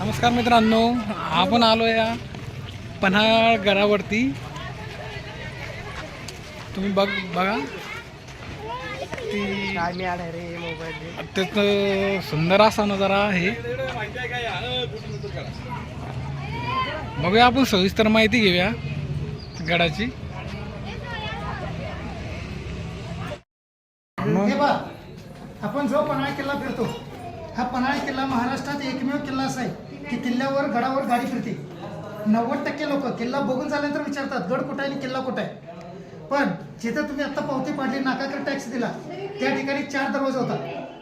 नमस्कार मित्रांनो आपण आलो या पन्हाळ गडावरती तुम्ही बघ बघा. ती काय मी आलाय रे मोबाईल अत्यंत सुंदर असा नजारा आहे. बघूया आपण सविस्तर माहिती घेऊया गडाची. बघ आपण जो पन्हाळ किल्ला फिरतो हा पन्हाळ किल्ला महाराष्ट्रात एकमेव किल्ला असा आहे. की किल्ल्यावर गडावर गाडी फिरते. नव्वद टक्के लोक किल्ला बघून झाल्यानंतर विचारतात गड कुठं आहे आणि किल्ला कुठं आहे? पण जिथं तुम्ही आता पावती पाडली नाकाकडे टॅक्स दिला त्या ठिकाणी चार दरवाजा होता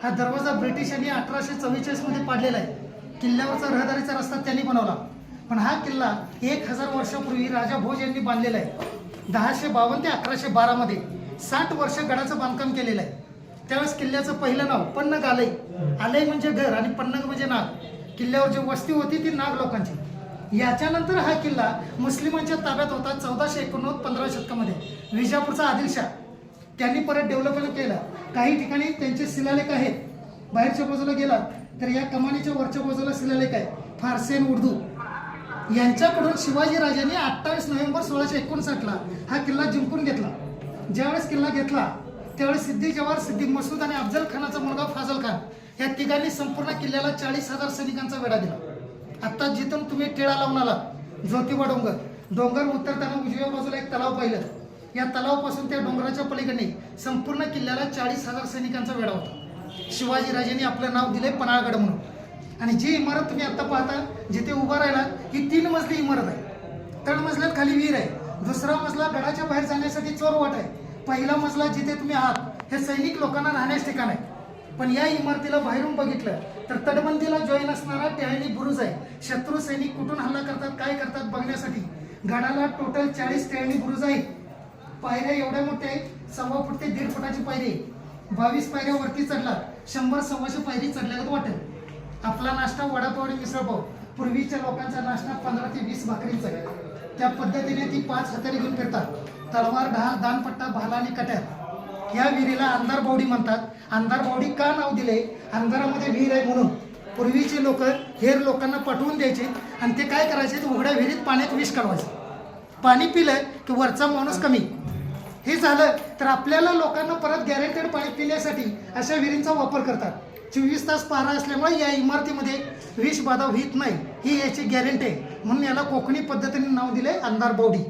हा दरवाजा ब्रिटिशांनी अठराशे चव्वेचाळीसमध्ये पाडलेला आहे. किल्ल्यावरचा रहदारीचा रस्ता त्यांनी बनवला. पण हा किल्ला एक हजार वर्षापूर्वी राजा भोज यांनी बांधलेला आहे. दहाशे बावन्न ते अकराशे बारामध्ये साठ वर्ष गडाचं बांधकाम केलेलं आहे. त्यावेळेस किल्ल्याचं पहिलं नाव पन्नग आलय आलय म्हणजे घर आणि पन्नग म्हणजे नाग. किल्ल्यावर जी वस्ती होती ती नाग लोकांची. याच्यानंतर हा किल्ला मुस्लिमांच्या ताब्यात होता चौदाशे एकोणनव्वद पंधरा शतकामध्ये. विजापूरचा आदिलशाह त्यांनी परत डेव्हलपमेंट केलं काही ठिकाणी त्यांचे शिलालेख आहेत. बाहेरच्या बाजूला गेला तर या कमानीच्या वरच्या बाजूला शिलालेख आहे फारसी आणि उर्दू. यांच्याकडून शिवाजीराजांनी अठ्ठावीस नोव्हेंबर सोळाशे एकोणसाठला हा किल्ला जिंकून घेतला. ज्यावेळेस किल्ला घेतला त्यावेळी सिद्दी जवाहर सिद्दीक मसूद आणि अफजल खानाचा मुलगा फाजल खान या तिघांनी संपूर्ण किल्ल्याला चाळीस हजार सैनिकांचा वेढा दिला. आता जिथून तुम्ही टिळा लावून आला ज्योतिबा डोंगर. डोंगर उतरताना उजव्या बाजूला एक तलाव पाहिलं. या तलावापासून त्या डोंगराच्या पलीकडे संपूर्ण किल्ल्याला चाळीस हजार सैनिकांचा वेढा होता. शिवाजीराजेंनी आपलं नाव दिले पन्हाळगड म्हणून. आणि जी इमारत तुम्ही आता पाहता जिथे उभा राहिला ही तीन मजली इमारत आहे. तळ मजल्यात खाली विहीर आहे. दुसरा मजला गडाच्या बाहेर जाण्यासाठी चोरवाट आहे. पहिला मजला जिथे तुम्ही आहात हे सैनिक लोकांना राहण्यास ठिकाण आहे. पण या इमारतीला बाहेरून बघितलं तर तटबंदीला जॉईन असणारा टॅनी बुरुज आहे. शत्रू सैनिक कुठून हल्ला करतात काय करतात बघण्यासाठी? गडाला टोटल चाळीस टॅनी बुरुज आहे पायऱ्या एवढ्या मोठ्या आहेत सव्वा फूट ते दीड फुटाची पायरी आहे. बावीस पायऱ्या वरती चढला शंभर सव्वाशे पायरी चढल्यागत वाटेल. आपला नाश्ता वडापाव आणि मिसळपाव पूर्वीच्या लोकांचा नाश्ता पंधरा ते वीस भाकरीचा आहे. त्या पद्धतीने ती पाच हाताने घेऊन फिरतात. तलवार ढाल दानपट्टा भाला आणि कट्यात या विहिरीला अंधार बावडी म्हणतात. अंधार बावडी का नाव दिले? अंधारामध्ये विहीर आहे म्हणून. पूर्वीचे लोक हेर लोकांना पटवून द्यायचे आणि ते काय करायचे? उघड्या विहिरीत पाण्यात विष काढवायचे. पाणी पिलं की वरचा माणूस कमी. हे झालं तर आपल्याला लोकांना परत गॅरेंटेड पाणी पिण्यासाठी अशा विहिरींचा वापर करतात. चोवीस तास पारा असल्यामुळे या इमारतीमध्ये विष बाधा होत नाही. ही याची गॅरंटी आहे. म्हणून याला कोकणी पद्धतीने नाव दिले अंधार बावडी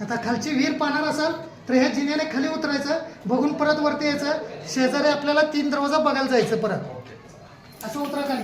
आता खालची विहीर पाहणार असाल तर ह्या जिन्याने खाली उतरायचं बघून परत वरती यायचं. शेजारी आपल्याला तीन दरवाजा बघायला जायचं परत. असं उतरा खाली.